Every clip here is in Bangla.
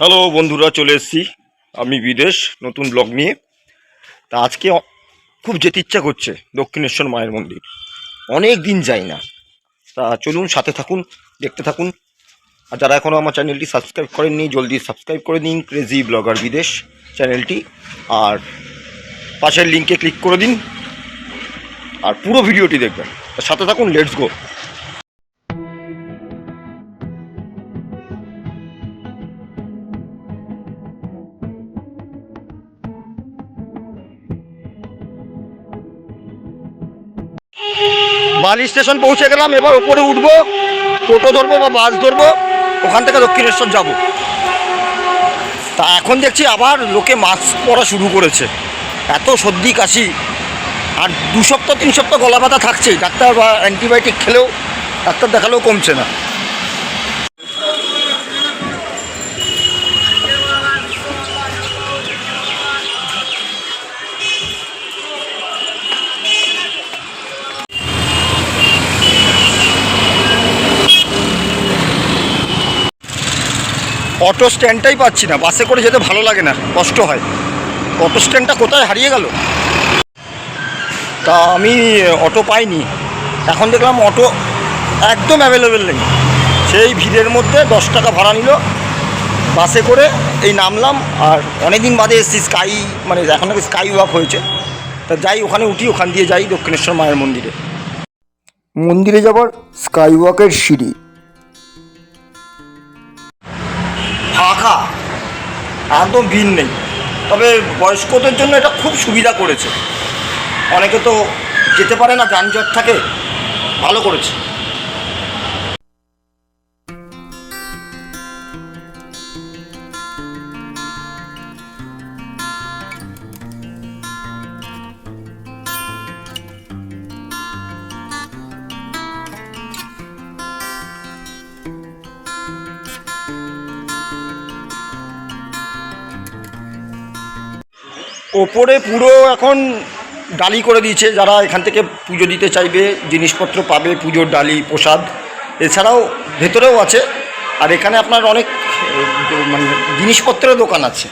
হ্যালো বন্ধুরা, চলে এসেছি আমি বিদেশ, নতুন ব্লগ নিয়ে। তা আজকে খুব যেতে ইচ্ছা করছে দক্ষিণেশ্বর মায়ের মন্দির। অনেক দিন যাই না। তা চলুন, সাথে থাকুন, দেখতে থাকুন। আর যারা এখনও আমার চ্যানেলটি সাবস্ক্রাইব করেননি, জলদি সাবস্ক্রাইব করে দিন ক্রেজি ব্লগার বিদেশ চ্যানেলটি। আর পাশের লিঙ্কে ক্লিক করে দিন। আর পুরো ভিডিওটি দেখবেন। সাথে থাকুন লেটস গো বালি স্টেশন পৌঁছে গেলাম, এবার উপরে উঠবো, টোটো ধরবো বা বাস ধরবো, ওখান থেকে দক্ষিণেশ্বর যাব। তা এখন দেখছি আবার লোকে মাস্ক পরা শুরু করেছে। এত সর্দি কাশি, আর দু সপ্তাহ, তিন সপ্তাহ গলা ব্যথা থাকছেই, ডাক্তার বা অ্যান্টিবায়োটিক খেলেও, ডাক্তার দেখালেও কমছে না। অটো স্ট্যান্ডটাই পাচ্ছি না। বাসে করে যেতে ভালো লাগে না, কষ্ট হয়। অটো স্ট্যান্ডটা কোথায় হারিয়ে গেল? তা আমি অটো পাইনি। এখন দেখলাম অটো একদম অ্যাভেলেবেল নেই। সেই ভিড়ের মধ্যে দশ টাকা ভাড়া নিল। বাসে করে এই নামলাম আর অনেক দিন বাদে এসেছি, স্কাই মানে এখন নাকি স্কাই ওয়াক হয়েছে। তা যাই, ওখানে উঠি, ওখান দিয়ে যাই দক্ষিণেশ্বর মায়ের মন্দিরে। মন্দিরে যাবার স্কাই ওয়াকের সিঁড়ি। ফাঁকা একদম ভিড় নেই। তবে বয়স্কদের জন্য এটা খুব সুবিধা করেছে। অনেকে তো যেতে পারে না যানজট থাকে, ভালো করেছে। ওপরে পুরো এখন ডালি করে দিয়েছে, যারা এখান থেকে পুজো দিতে চাইবে, জিনিসপত্র পাবে, পুজোর ডালি, প্রসাদ। এছাড়াও ভেতরেও আছে। আর এখানে আপনার অনেক মানে জিনিসপত্রের দোকান আছে।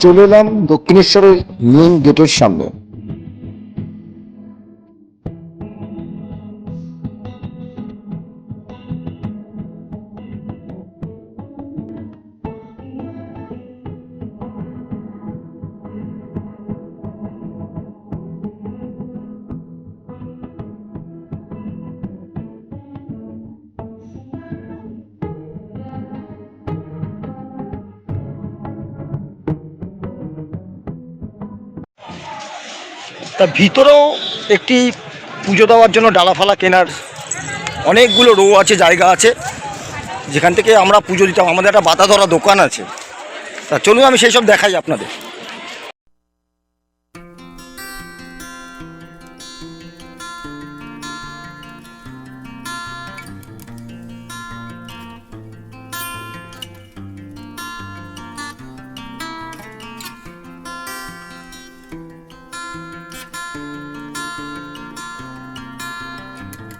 চলে এলাম দক্ষিণেশ্বরের মেন গেটের সামনে। তা ভিতরেও একটি পুজো দেওয়ার জন্য ডালাফালা কেনার অনেকগুলো রো আছে, জায়গা আছে। যেখান থেকে আমরা পুজো দিতাম। আমাদের একটা বাতা ধরা দোকান আছে। তা চলুন আমি সেই সব দেখাই আপনাদের।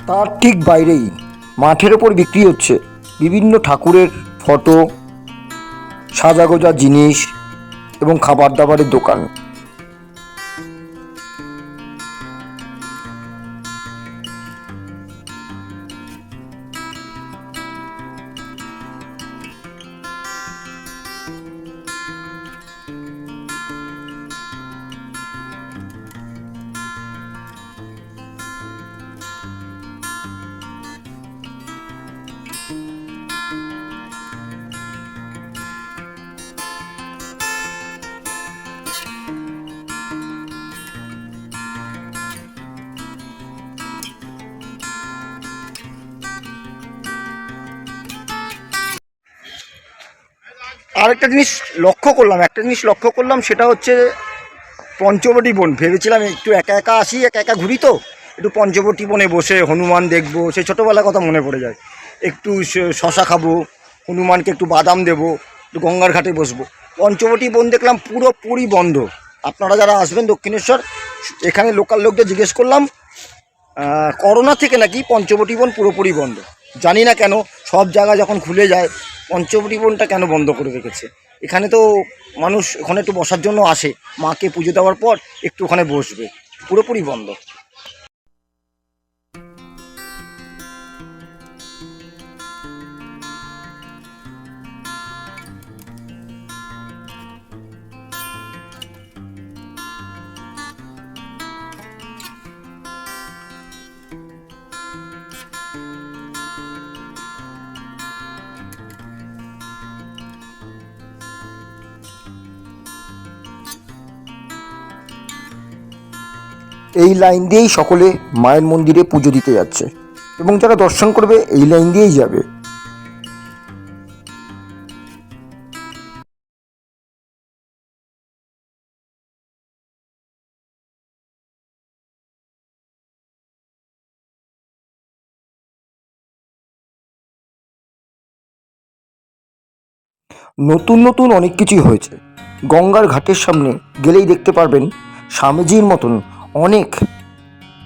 তার ঠিক বাইরেই মাঠের ওপর বিক্রি হচ্ছে বিভিন্ন ঠাকুরের ফটো, সাজাগোজা জিনিস এবং খাবার দাবারের দোকান। আরেকটা জিনিস লক্ষ্য করলাম, একটা জিনিস লক্ষ্য করলাম, সেটা হচ্ছে পঞ্চবটি বন। ভেবেছিলাম একটু একা একা আসি, একা একা ঘুরি তো, একটু পঞ্চবটি বনে বসে, হনুমান দেখব সেই ছোটোবেলার কথা মনে পড়ে যায়। একটু শশা খাব, হনুমানকে একটু বাদাম দেবো, একটু গঙ্গার ঘাটে বসবো। পঞ্চবটি বন দেখলাম পুরোপুরি বন্ধ। আপনারা যারা আসবেন দক্ষিণেশ্বর, এখানে লোকাল লোকদের জিজ্ঞেস করলাম করোনা থেকে নাকি পঞ্চবটি বন পুরোপুরি বন্ধ। জানি না কেন, সব জায়গা যখন খুলে যায় পঞ্চবটি বনটা কেন বন্ধ করে রেখেছে? এখানে তো মানুষ ওখানে একটু বসার জন্য আসে। মাকে পুজো দেওয়ার পর একটু ওখানে বসবে। পুরোপুরি বন্ধ। এই লাইন দিয়েই সকলে মায়ের মন্দিরে পুজো দিতে যাচ্ছে। এবং যারা দর্শন করবে, এই লাইন দিয়েই যাবে। নতুন নতুন অনেক কিছুই হয়েছে। গঙ্গার ঘাটের সামনে গেলেই দেখতে পারবেন স্বামীজির মতন অনেক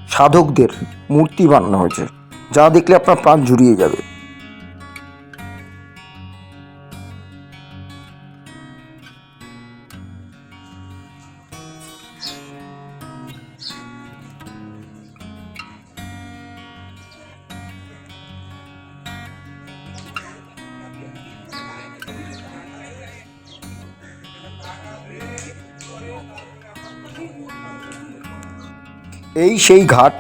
সাধকদের মূর্তি বানানো হয়েছে যা দেখলে আপনার প্রাণ জুড়িয়ে যাবে। এই সেই ঘাট,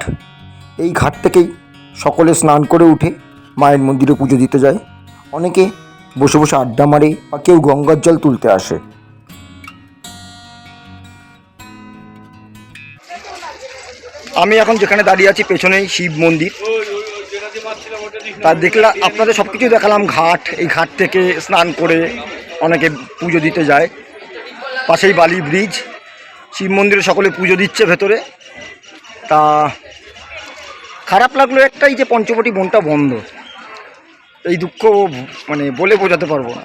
এই ঘাট থেকেই সকলে স্নান করে উঠে মায়ের মন্দিরে পুজো দিতে যায়। অনেকে বসে বসে আড্ডা মারে বা কেউ গঙ্গার জল তুলতে আসে। আমি এখন যেখানে দাঁড়িয়ে আছি, পেছনেই শিব মন্দির। তা দেখলাম আপনাদের সব কিছু দেখালাম, ঘাট, এই ঘাট থেকে স্নান করে অনেকে পুজো দিতে যায়। পাশেই বালি ব্রিজ, শিব মন্দিরে সকলে পুজো দিচ্ছে ভেতরে। তা খারাপ লাগল একটাই যে পঞ্চবটি বনটা বন্ধ। এই দুঃখ মানে বলে বোঝাতে পারব না।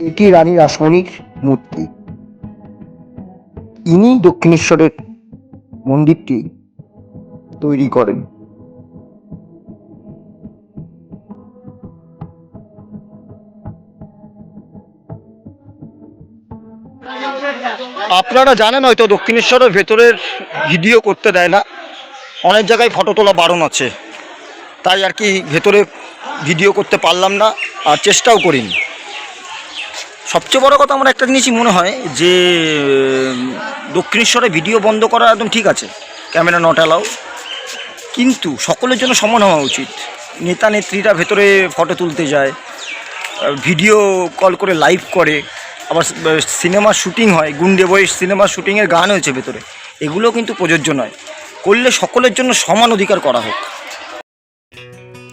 এটি রানী রাসমণির মূর্তি। ইনি দক্ষিণেশ্বরের মন্দিরটি তৈরি করেন। আপনারা জানেন হয়তো দক্ষিণেশ্বরের ভেতরের ভিডিও করতে দেয় না। অনেক জায়গায় ফটো তোলা বারণ আছে। তাই আর কি ভেতরে ভিডিও করতে পারলাম না আর চেষ্টাও করিনি। সবচেয়ে বড় কথা আমার একটা জিনিসই মনে হয় যে, দক্ষিণেশ্বরে ভিডিও বন্ধ করা একদম ঠিক আছে, ক্যামেরা নট অ্যালাউ কিন্তু সকলের জন্য সমান হওয়া উচিত। নেতা নেত্রীরা ভেতরে ফটো তুলতে যায়, ভিডিও কল করে লাইভ করে। আবার সিনেমা শুটিং হয়, গুন্ডে বয়স সিনেমা শুটিংয়ের গান হয়েছে ভেতরে। এগুলো কিন্তু প্রযোজ্য নয়। করলে সকলের জন্য সমান অধিকার করা হোক।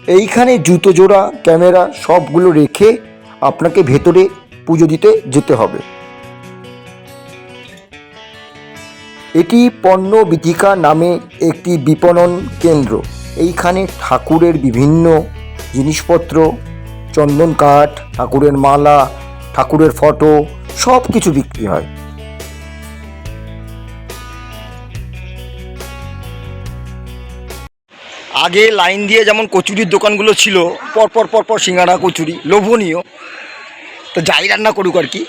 এইখানে জুতো জোড়া, ক্যামেরা সবগুলো রেখে আপনাকে ভেতরে পুজো দিতে যেতে হবে। এটি পণ্য বিধিকা নামে একটি বিপণন কেন্দ্র। এইখানে ঠাকুরের বিভিন্ন জিনিসপত্র, চন্দন কাঠ, ঠাকুরের মালা ঠাকুরের ফটো সব কিছু বিক্রি হয়। আগে লাইন দিয়ে যেমন কচুরির দোকানগুলো ছিল, পরপর পরপর সিঙ্গাড়া, কচুরি, লোভনীয়। তো যাই রান্না করুক আর কি,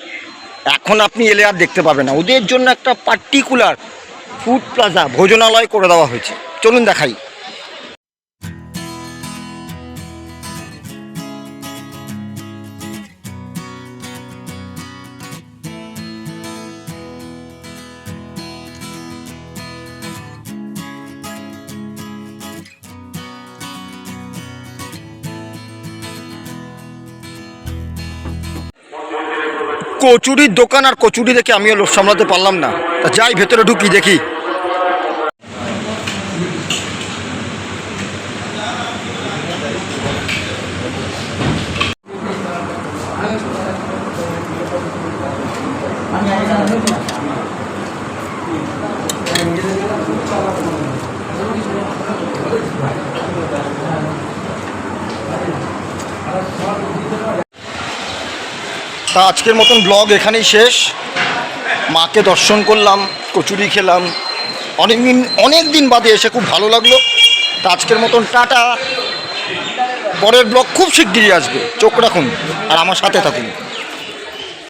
এখন আপনি এলে আর দেখতে পাবেন না। ওদের জন্য একটা পার্টিকুলার ফুড প্লাজা ভোজনালয় করে দেওয়া হয়েছে। চলুন দেখাই। কচুরির দোকান আর কচুরি দেখে আমিও লোভ সামলাতে পারলাম না। যাই ভেতরে ঢুকি দেখি। তা আজকের মতন ব্লগ এখানেই শেষ। মাকে দর্শন করলাম, কচুরি খেলাম। অনেক দিন অনেক দিন বাদে এসে খুব ভালো লাগল। তা আজকের মতন টাটা। পরের ব্লগ খুব শিগগিরই আসবে। চোখ রাখুন আর আমার সাথে থাকুন।